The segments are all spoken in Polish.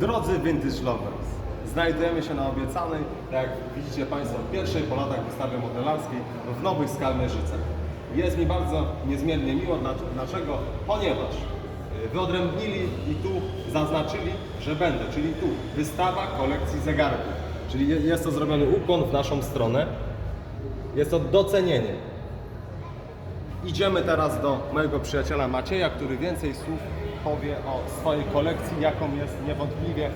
Drodzy Vintage Lovers, znajdujemy się na obiecanej, tak jak widzicie Państwo, pierwszej po latach wystawie modelarskiej w Nowych Skalmierzycach. Jest mi bardzo niezmiernie miło. Dlac- Dlaczego? Ponieważ y, wyodrębnili i tu zaznaczyli, że będę, czyli tu wystawa kolekcji zegarków. Czyli je- jest to zrobiony ukłon w naszą stronę. Jest to docenienie. Idziemy teraz do mojego przyjaciela Macieja, który więcej słów powie o swojej kolekcji, jaką jest niewątpliwie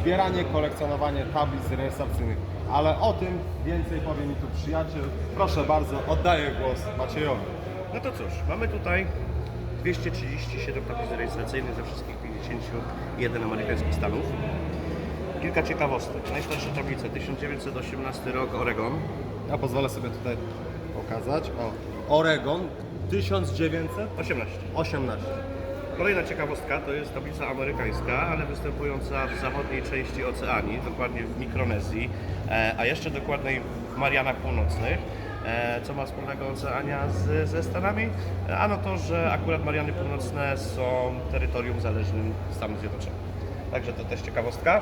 zbieranie, kolekcjonowanie tablic rejestracyjnych. Ale o tym więcej powie mi tu przyjaciel. Proszę bardzo, oddaję głos Maciejowi. No to cóż, mamy tutaj 237 tablic rejestracyjnych ze wszystkich 51 amerykańskich stanów. Kilka ciekawostek. Najstarsze tablice 1918 rok Oregon. Ja pozwolę sobie tutaj pokazać. O, Oregon 1918. 18. Kolejna ciekawostka to jest tablica amerykańska, ale występująca w zachodniej części Oceanii, dokładnie w Mikronezji, e, a jeszcze dokładniej w Marianach Północnych. E, Co ma wspólnego Oceania z, ze Stanami? E, Ano to, że akurat Mariany Północne są terytorium zależnym Stanów Zjednoczonych. Także to też ciekawostka.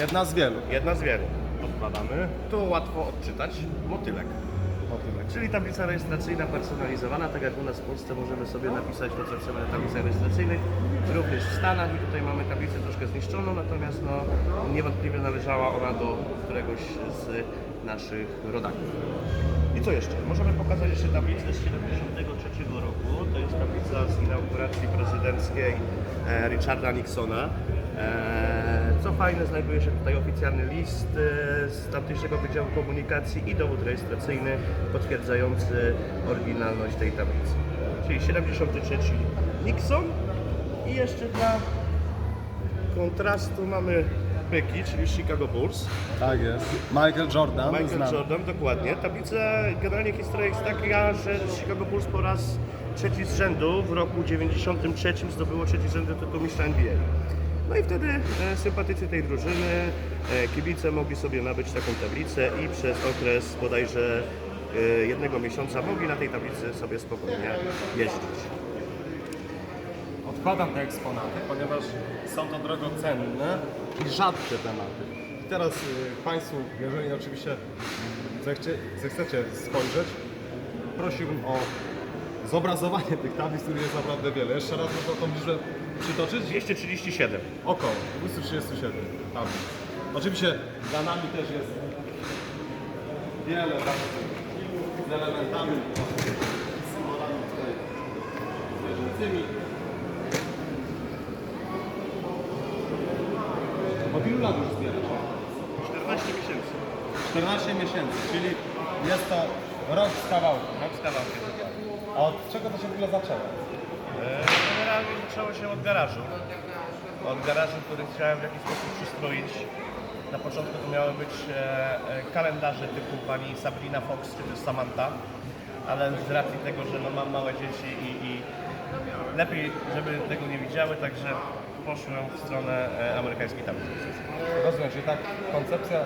Jedna z wielu. Jedna z wielu. Odkładamy. Tu łatwo odczytać. Motylek. Motylek. Czyli tablica rejestracyjna personalizowana, tak jak u nas w Polsce możemy sobie napisać to, co chcemy na tablicach rejestracyjnych. Również w Stanach i tutaj mamy tablicę troszkę zniszczoną, natomiast no, niewątpliwie należała ona do któregoś z naszych rodaków. I co jeszcze? Możemy pokazać jeszcze tablicę z 73 roku. To jest tablica z inauguracji prezydenckiej e, Richarda Nixona. E, Co fajne, znajduje się tutaj oficjalny list e, z tamtejszego Wydziału Komunikacji i dowód rejestracyjny potwierdzający oryginalność tej tablicy. Czyli 73 Nixon i jeszcze dla kontrastu mamy byki, czyli Chicago Bulls. Tak jest. Michael Jordan. Michael znany. Jordan, dokładnie. Tablica, generalnie historia jest taka, że Chicago Bulls po raz trzeci z rzędu w roku 93 zdobyło trzeci z rzędu tytuł mistrza NBA. No i wtedy e, sympatycy tej drużyny, e, kibice mogli sobie nabyć taką tablicę i przez okres bodajże e, jednego miesiąca mogli na tej tablicy sobie spokojnie jeździć. Odkładam te eksponaty, ponieważ są to drogocenne i rzadkie tematy. I teraz Państwu, jeżeli oczywiście zechcie, zechcecie spojrzeć, prosiłbym o zobrazowanie tych tablic, których jest naprawdę wiele. Jeszcze raz można tą liczbę przytoczyć? 237. Około 237 tablic. Oczywiście za nami też jest wiele z elementami, z symbolami tutaj zwierzęcymi. Od ilu lat już zbierasz? 14 miesięcy. 14 miesięcy, czyli jest to rok z kawałkiem. Rok z kawałkiem. A od czego to się w ogóle zaczęło? E, Generalnie zaczęło się od garażu. Od garażu, który chciałem w jakiś sposób przystroić. Na początku to miały być e, e, kalendarze typu pani Sabrina Fox czy też Samantha, ale z racji tego, że no, mam małe dzieci i, i lepiej, żeby tego nie widziały, także poszłem w stronę e, amerykańskiej tablicy. Rozumiem, czyli tak koncepcja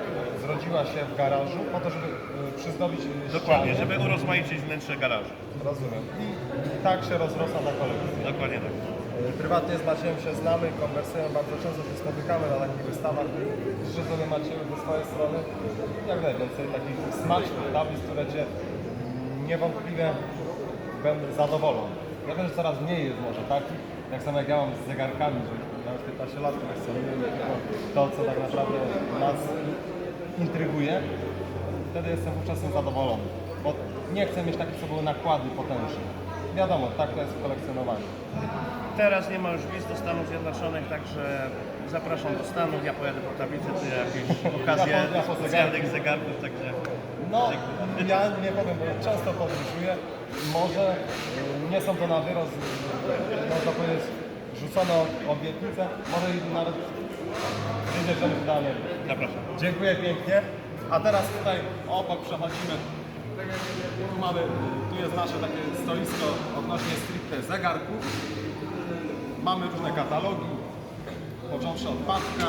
zrodziła się w garażu po to, żeby przyzdobić Dokładnie, ściany. żeby urozmaicić wnętrze garażu. Rozumiem. I tak się rozrosła ta kolekcja. Dokładnie tak. Y, Prywatnie z Maciejem się znamy, konwersujemy, bardzo często się spotykamy na takich wystawach. Życzę Macieju ze swojej strony jak najwięcej takich smacznych tablic, które Cię niewątpliwie będą zadowolą. Ja wiem, że coraz mniej jest może takich, tak samo jak ja mam z zegarkami, że ja już 15 lat kolekcjonuję to, co tak naprawdę nas intryguje, wtedy jestem wówczas zadowolony, bo nie chcę mieć takich, co były nakłady potężne. Wiadomo, tak to jest w kolekcjonowaniu. Teraz nie ma już wiz do Stanów Zjednoczonych, także zapraszam do Stanów. Ja pojadę po tablicę, czy jakieś okazje Ja po- specjalnych zegarków, także No, ja nie powiem, bo często podróżuję. Może y, nie są to na wyrost, można powiedzieć, rzucone obietnice, może i nawet wybierzemy w dalej. zapraszam. Dziękuję pięknie. A teraz tutaj obok przechodzimy. Tu mamy, tu jest nasze takie stoisko odnośnie stricte zegarków. Mamy różne katalogi, począwszy od paczka.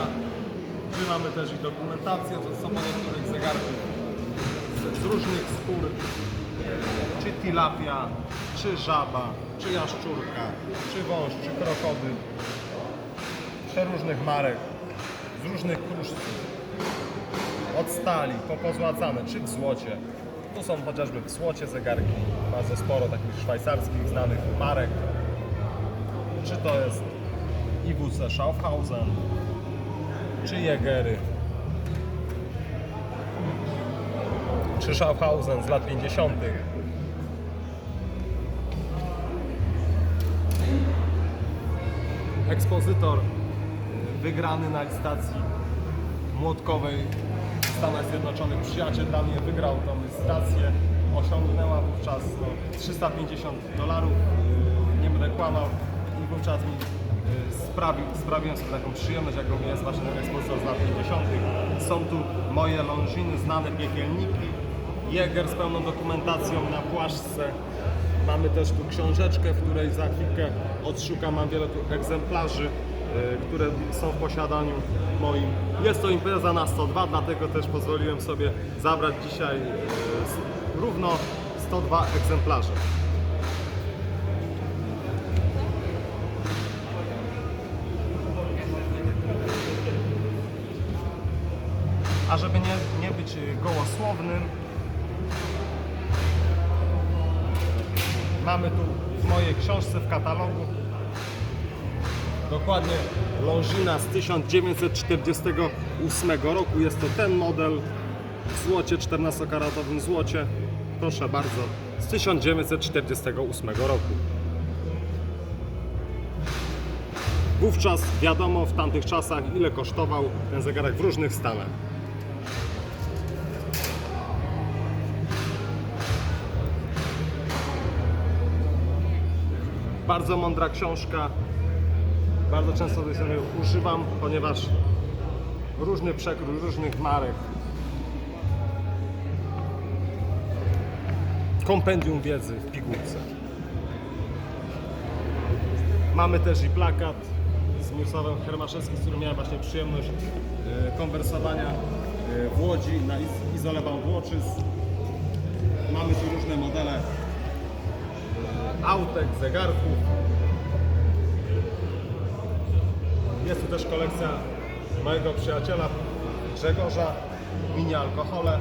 Tu mamy też i dokumentację, to są niektórych zegarków z, z różnych skór. Czy tilapia, czy żaba, czy jaszczurka, czy wąż, czy krokodyl. Przeróżnych marek. z różnych kruszców, od stali, popozłacane, czy w złocie. Tu są chociażby w złocie zegarki, bardzo sporo takich szwajcarskich, znanych marek. Czy to jest IWC Schaufhausen, czy Jägery, czy Schaufhausen z lat 50. Ekspozytor wygrany na licytacji młotkowej w Stanach Zjednoczonych. Przyjaciel dla mnie wygrał tą licytację. Osiągnęła wówczas no, 350 dolarów. Nie będę kłamał. I wówczas mi y, sprawi, sprawiłem sobie taką przyjemność, jaką jest właśnie ten ekspozytor z lat 50. Są tu moje Longiny, znane piekielniki. Jäger z pełną dokumentacją na płaszczce. Mamy też tu książeczkę, w której za chwilkę odszukam. Mam wiele tu egzemplarzy, które są w posiadaniu moim. Jest to impreza na 102, dlatego też pozwoliłem sobie zabrać dzisiaj y, równo 102 egzemplarze. A żeby nie, nie być y, gołosłownym, mamy tu w mojej książce w katalogu dokładnie Longina z 1948 roku. Jest to ten model w złocie, 14-karatowym złocie. Proszę bardzo, z 1948 roku. Wówczas wiadomo w tamtych czasach ile kosztował ten zegarek w różnych stanach. Bardzo mądra książka. Bardzo często tej sobie używam, ponieważ różny przekrój różnych marek. Kompendium wiedzy w pigułce. Mamy też i plakat z Mirosławem Hermaszewskim, z którym miałem właśnie przyjemność e, konwersowania e, w Łodzi na Iz- Izole Bałwoczyc. Mamy tu różne modele autek, zegarków. Jest tu też kolekcja mojego przyjaciela Grzegorza, mini alkohole.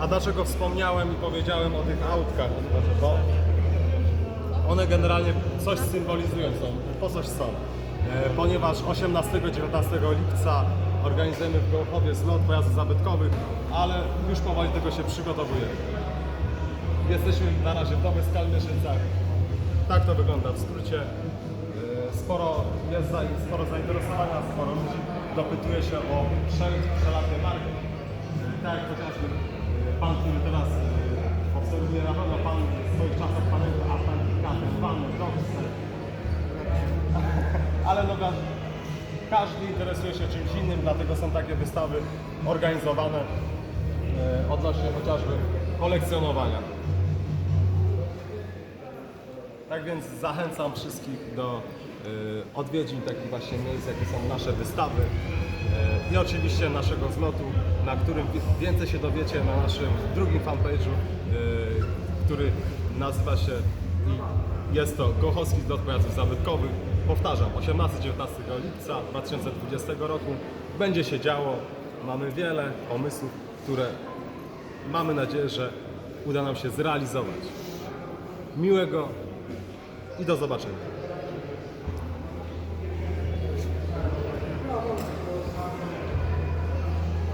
A dlaczego wspomniałem i powiedziałem o tych autkach? Bo one generalnie coś symbolizują, są, po coś są. E, ponieważ 18-19 lipca organizujemy w Gołchowie zlot pojazdów zabytkowych, ale już powoli tego się przygotowujemy. Jesteśmy na razie w Nowej Skalmierzycach. Tak to wygląda w skrócie. Sporo jest za, sporo zainteresowania, sporo ludzi dopytuje się o wszelkie przelatne marki. Tak jak chociażby pan, który teraz yy, obserwuje na pewno pan w swoich czasach pamięta Atlantika, pan Dogsy. Ale no każdy interesuje się czymś innym, dlatego są takie wystawy organizowane yy, odnośnie chociażby kolekcjonowania. Tak więc zachęcam wszystkich do y, odwiedzin takich właśnie miejsc, jakie są nasze wystawy y, i oczywiście naszego zlotu, na którym wi- więcej się dowiecie na naszym drugim fanpage'u, y, który nazywa się i jest to Gochowski Zlot Pojazdów Zabytkowych. Powtarzam, 18-19 lipca 2020 roku będzie się działo. Mamy wiele pomysłów, które mamy nadzieję, że uda nam się zrealizować. Miłego i do zobaczenia.